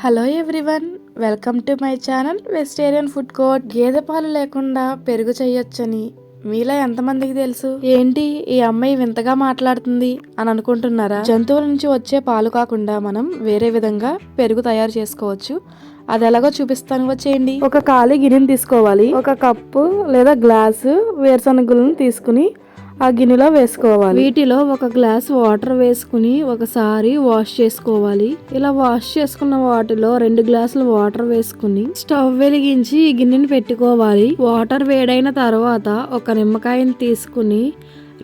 Hello everyone welcome to my channel vegetarian food court గేదె పాలు లేకుండా పెరుగు చేయొచ్చని మీలో ఎంతమందికి తెలుసు? ఏంటి ఈ అమ్మాయి వింతగా మాట్లాడుతుంది అని అనుకుంటున్నారా? జంతువుల నుంచి వచ్చే పాలు కాకుండా మనం వేరే విధంగా పెరుగు తయారు చేసుకోవచ్చు. అది ఎలాగో చూపిస్తాను వచ్చేయండి. ఒక ఖాళీ గిన్నెని తీసుకోవాలి. ఒక కప్పు లేదా గ్లాసు వేరుశనగులను తీసుకుని ఆ గిన్నెలో వేసుకోవాలి. వీటిలో ఒక గ్లాస్ వాటర్ వేసుకుని ఒకసారి వాష్ చేసుకోవాలి. ఇలా వాష్ చేసుకున్న వాటిలో రెండు గ్లాసులు వాటర్ వేసుకుని స్టవ్ వెలిగించి ఈ గిన్నెని పెట్టుకోవాలి. వాటర్ వేడైన తర్వాత ఒక నిమ్మకాయని తీసుకుని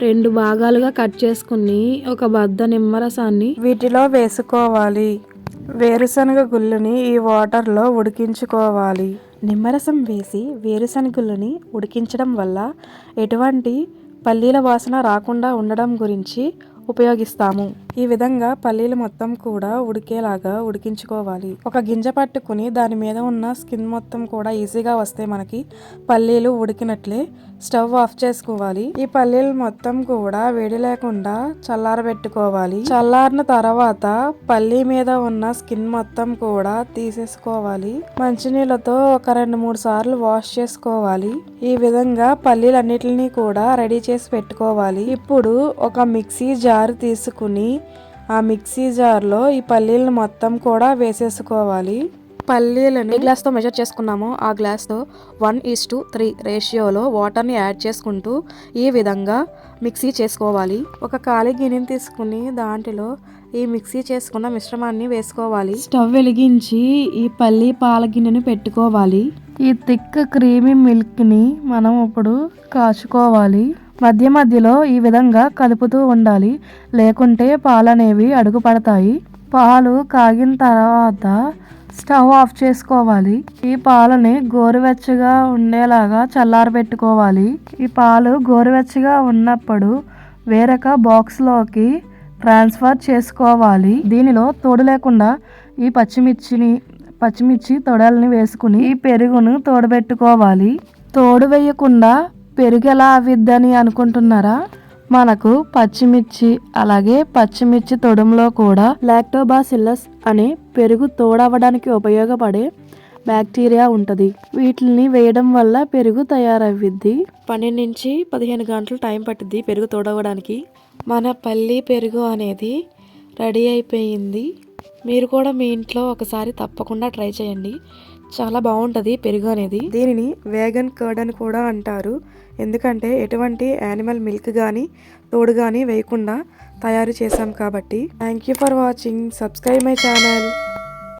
రెండు భాగాలుగా కట్ చేసుకుని ఒక బద్ద నిమ్మరసాన్ని వీటిలో వేసుకోవాలి. వేరుశనగ గుళ్ళని ఈ వాటర్లో ఉడికించుకోవాలి. నిమ్మరసం వేసి వేరుశనగులని ఉడికించడం వల్ల ఎటువంటి పల్లీల వాసన రాకుండా ఉండడం గురించి ఉపయోగిస్తాము. ఈ విధంగా పల్లీలు మొత్తం కూడా ఉడికేలాగా ఉడికించుకోవాలి. ఒక గింజ పట్టుకుని దాని మీద ఉన్న స్కిన్ మొత్తం కూడా ఈజీగా వస్తే మనకి పల్లీలు ఉడికినట్లే స్టవ్ ఆఫ్ చేసుకోవాలి. ఈ పల్లీలు మొత్తం కూడా వేడి లేకుండా చల్లారబెట్టుకోవాలి. చల్లారిన తర్వాత పల్లీ మీద ఉన్న స్కిన్ మొత్తం కూడా తీసేసుకోవాలి. మంచినీళ్ళతో ఒక రెండు మూడు సార్లు వాష్ చేసుకోవాలి. ఈ విధంగా పల్లీలన్నిటిని కూడా రెడీ చేసి పెట్టుకోవాలి. ఇప్పుడు ఒక మిక్సీ జార్ తీసుకుని ఆ మిక్సీ జార్లో ఈ పల్లీలను మొత్తం కూడా వేసేసుకోవాలి. పల్లీలను ఏ గ్లాస్తో మెజర్ చేసుకున్నామో ఆ గ్లాస్తో వన్ ఈస్ టు త్రీ రేషియోలో వాటర్ని యాడ్ చేసుకుంటూ ఈ విధంగా మిక్సీ చేసుకోవాలి. ఒక ఖాళీ గిన్నెని తీసుకుని దాంట్లో ఈ మిక్సీ చేసుకున్న మిశ్రమాన్ని వేసుకోవాలి. స్టవ్ వెలిగించి ఈ పల్లి పాల గిన్నెని పెట్టుకోవాలి. ఈ థిక్ క్రీమీ మిల్క్ని మనం ఇప్పుడు కాచుకోవాలి. మధ్య మధ్యలో ఈ విధంగా కలుపుతూ ఉండాలి. లేకుంటే పాలు అనేవి పాలు కాగిన తర్వాత స్టవ్ ఆఫ్ చేసుకోవాలి. ఈ పాలని గోరువెచ్చగా ఉండేలాగా చల్లారబెట్టుకోవాలి. ఈ పాలు గోరువెచ్చగా ఉన్నప్పుడు వేరొక బాక్స్లోకి ట్రాన్స్ఫర్ చేసుకోవాలి. దీనిలో తోడు లేకుండా ఈ పచ్చిమిర్చిని పచ్చిమిర్చి తొడల్ని వేసుకుని ఈ పెరుగును తోడబెట్టుకోవాలి. తోడు వేయకుండా పెరుగు ఎలా అవిద్దని అనుకుంటున్నారా? మనకు పచ్చిమిర్చి అలాగే పచ్చిమిర్చి తొడుములో కూడా లాక్టోబాసిల్లస్ అనే పెరుగు తోడవడానికి ఉపయోగపడే బ్యాక్టీరియా ఉంటుంది. వీటిని వేయడం వల్ల పెరుగు తయారవుద్ది పన్నెండు నుంచి పదిహేను గంటలు టైం పట్టుద్ది పెరుగు తోడవడానికి. మన పల్లి పెరుగు అనేది రెడీ అయిపోయింది. మీరు కూడా మీ ఇంట్లో ఒకసారి తప్పకుండా ట్రై చేయండి. చాలా బాగుంటుంది పెరుగు అనేది. దీనిని వేగన్ కర్డ్ అని కూడా అంటారు. ఎందుకంటే ఎటువంటి యానిమల్ మిల్క్ కానీ తోడు కానీ వేయకుండా తయారు చేశాం కాబట్టి. Thank you for watching. Subscribe my channel.